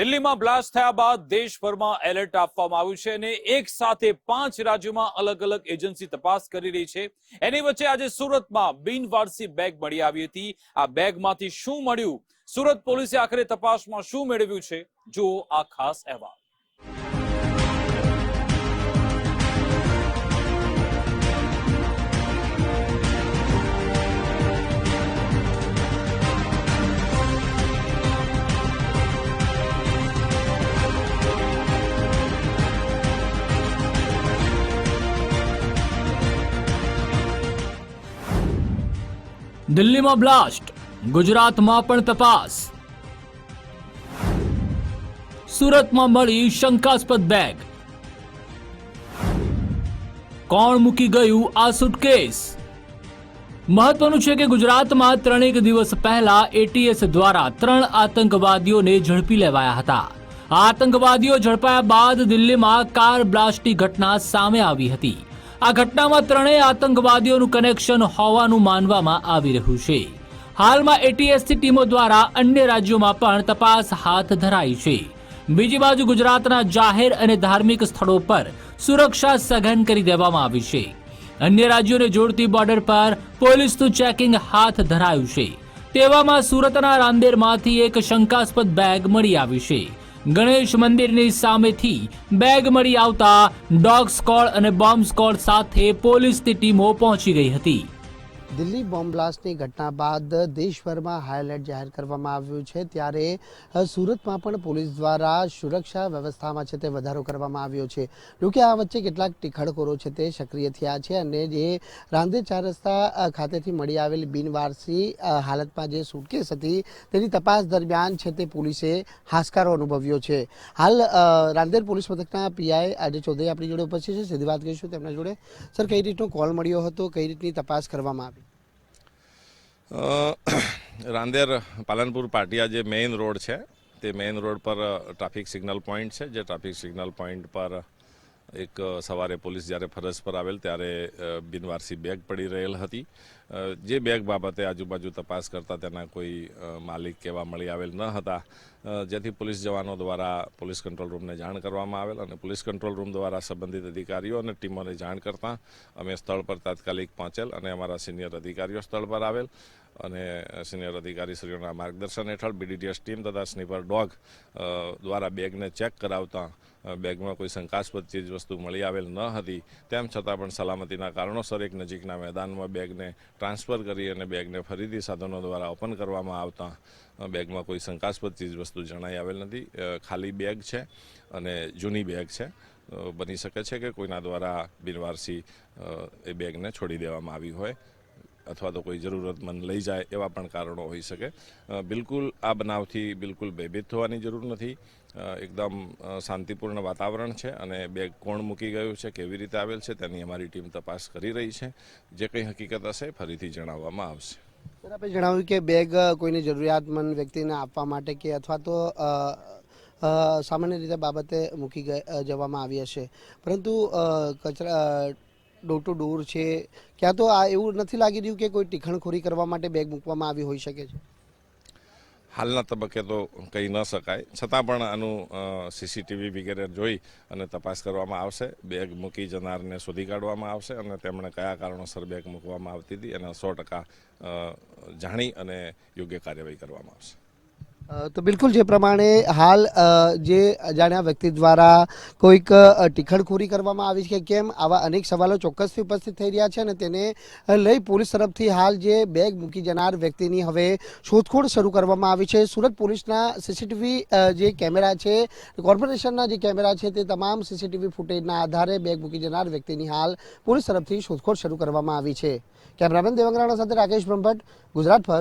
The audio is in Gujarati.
દિલ્હીમાં બ્લાસ્ટ થયા બાદ દેશભરમાં એલર્ટ આપવામાં આવ્યું છે અને એક સાથે પાંચ રાજ્યોમાં અલગ અલગ એજન્સી તપાસ કરી રહી છે. એની વચ્ચે આજે સુરતમાં બિનવારસી બેગ મળી આવી હતી. આ બેગમાંથી શું મળ્યું? સુરત પોલીસે આખરે તપાસમાં શું મેળવ્યું છે? જો આ ખાસ અહેવાલ. દિલ્હીમાં બ્લાસ્ટ ગુજરાતમાં પણ તપાસ સુરતમાં મળી શંકાસ્પદ બેગ કોણ મૂકી ગયું આ સુટકેસ મહત્વનું છે કે ગુજરાતમાં ત્રણેક દિવસ પહેલા એટીએસ દ્વારા ત્રણ આતંકવાદીઓને ઝડપી લેવાયા હતા આ આતંકવાદીઓ ઝડપાયા બાદ દિલ્હીમાં કાર બ્લાસ્ટની ઘટના સામે આવી હતી આ ઘટનામાં ત્રણેય આતંકવાદીઓનું કનેક્શન હોવાનું માનવામાં આવી રહ્યું છે. હાલમાં એટીએસની ટીમો દ્વારા અન્ય રાજ્યોમાં પણ તપાસ હાથ ધરાઈ છે. બીજી બાજુ ગુજરાતના જાહેર અને ધાર્મિક સ્થળો પર સુરક્ષા સઘન કરી દેવામાં આવી છે. અન્ય રાજ્યોને જોડતી બોર્ડર પર પોલીસનું ચેકિંગ હાથ ધરાયું છે. તેવામાં સુરતના રાંદેરમાંથી એક શંકાસ્પદ બેગ મળી આવી છે. ગણેશ મંદિરની સામેથી બેગ મળી આવતા ડોગ સ્કોડ અને બોમ્બ સ્કોડ સાથે પોલીસની ટીમો પહોંચી ગઈ હતી. દિલ્હી બોમ્બ બ્લાસ્ટની ઘટના બાદ દેશભરમાં હાઈ એલર્ટ જાહેર કરવામાં આવ્યું છે. ત્યારે સુરતમાં પણ પોલીસ દ્વારા સુરક્ષા વ્યવસ્થામાં છે તે વધારો કરવામાં આવ્યો છે. જોકે આ વચ્ચે કેટલાક ટીખળખોરો છે તે સક્રિય થયા છે અને જે રાંધે ચાર રસ્તા ખાતેથી મળી આવેલી બિનવારસી હાલતમાં જે સુટકેસ હતી તેની તપાસ દરમિયાન છે તે પોલીસે હાશકારો અનુભવ્યો છે. હાલ રાંદેર પોલીસ મથકના પીઆઈ આજે ચૌધરી આપણી જોડે ઉપસ્થિત છે. સીધી વાત કરીશું તેમના જોડે. સર, કઈ રીતનો કોલ મળ્યો હતો? કઈ રીતની તપાસ કરવામાં આવી? રાંદેર પાલનપુર પાટિયા જે મેઇન રોડ છે, તે મેઇન રોડ પર ટ્રાફિક સિગ્નલ પોઈન્ટ છે. જે ટ્રાફિક સિગ્નલ પોઈન્ટ પર એક સવારે પોલીસ જ્યારે ફરજ પર આવેલ ત્યારે બિનવારસી બેગ પડી રહેલ હતી. જે બેગ બાબતે આજુબાજુ તપાસ કરતા તેના કોઈ માલિક કેવા મળી આવેલ ન હતા. જેથી પોલીસ જવાનો દ્વારા પોલીસ કંટ્રોલ રૂમને જાણ કરવામાં આવેલ અને પોલીસ કંટ્રોલ રૂમ દ્વારા સંબંધિત અધિકારીઓ અને ટીમોને જાણ કરતાં અમે સ્થળ પર તાત્કાલિક પહોંચેલ અને અમારા સિનિયર અધિકારીઓ સ્થળ પર આવેલ અને સિનિયર અધિકારીશ્રીઓના માર્ગદર્શન હેઠળ બીડીટીએસ ટીમ તથા સ્નીપર ડોગ દ્વારા બેગને ચેક કરાવતા બેગમાં કોઈ શંકાસ્પદ ચીજ વસ્તુ મળી આવેલ ન હતી, તેમ છતાં પણ સલામતીના કારણોસર એક નજીકના મેદાનમાં બેગને ટ્રાન્સફર કરી અને બેગને ફરીથી સાધનો દ્વારા ઓપન કરવામાં આવતા બેગમાં કોઈ શંકાસ્પદ ચીજ વસ્તુ જણાઈ આવેલ નથી. ખાલી બેગ છે અને જૂની બેગ છે. બની શકે છે કે કોઈના દ્વારા બિનવારસી એ બેગને છોડી દેવામાં આવી હોય. અથવા તો કોઈ જરૂરતમંદ લઈ જાય એવા પણ કારણો હોઈ શકે. બિલકુલ આ બનાવથી બિલકુલ ભયભીત થવાની જરૂર નથી. એકદમ શાંતિપૂર્ણ વાતાવરણ છે અને બેગ કોણ મૂકી ગયું છે, કેવી રીતે આવેલ છે, તેની અમારી ટીમ તપાસ કરી રહી છે. જે કંઈ હકીકત હશે ફરીથી જણાવવામાં આવશે. સર આપણે જણાવ્યું કે બેગ કોઈને જરૂરિયાતમંદ વ્યક્તિને આપવા માટે કે અથવા તો સામાન્ય રીતે બાબતે મૂકી જવામાં આવી હશે. પરંતુ કચરા ડોર ટુ ડોર છે. ક્યાં તો આ એવું નથી લાગી રહ્યું કે કોઈ ટીખણખોરી કરવા માટે બેગ મૂકવામાં આવી હોઈ શકે છે. હાલના તબક્કે તો કહી ન શકાય. છતાં પણ આનું સીસીટીવી વગેરે જોઈ અને તપાસ કરવામાં આવશે. બેગ મૂકી જનારને શોધી કાઢવામાં આવશે અને તેમણે કયા કારણોસર બેગ મૂકવામાં આવતી હતી એના સો ટકા જાણી અને યોગ્ય કાર્યવાહી કરવામાં આવશે. તો બિલકુલ જે પ્રમાણે હાલ જે અજાણ્યા વ્યક્તિ દ્વારા કોઈક ટીખણખોરી કરવામાં આવી છે કેમ, આવા અનેક સવાલો ચોક્કસથી ઉપસ્થિત થઈ રહ્યા છે અને તેને લઈ પોલીસ તરફથી હાલ જે બેગ મૂકી જનાર વ્યક્તિની હવે શોધખોળ શરૂ કરવામાં આવી છે. સુરત પોલીસના સીસીટીવી જે કેમેરા છે, કોર્પોરેશનના જે કેમેરા છે તે તમામ સીસીટીવી ફૂટેજના આધારે બેગ મૂકી જનાર વ્યક્તિની હાલ પોલીસ તરફથી શોધખોળ શરૂ કરવામાં આવી છે. કેમેરામેન દેવંગરાણા સાથે રાકેશ બ્રહ્મભટ્ટ, ગુજરાત ફર્સ્ટ.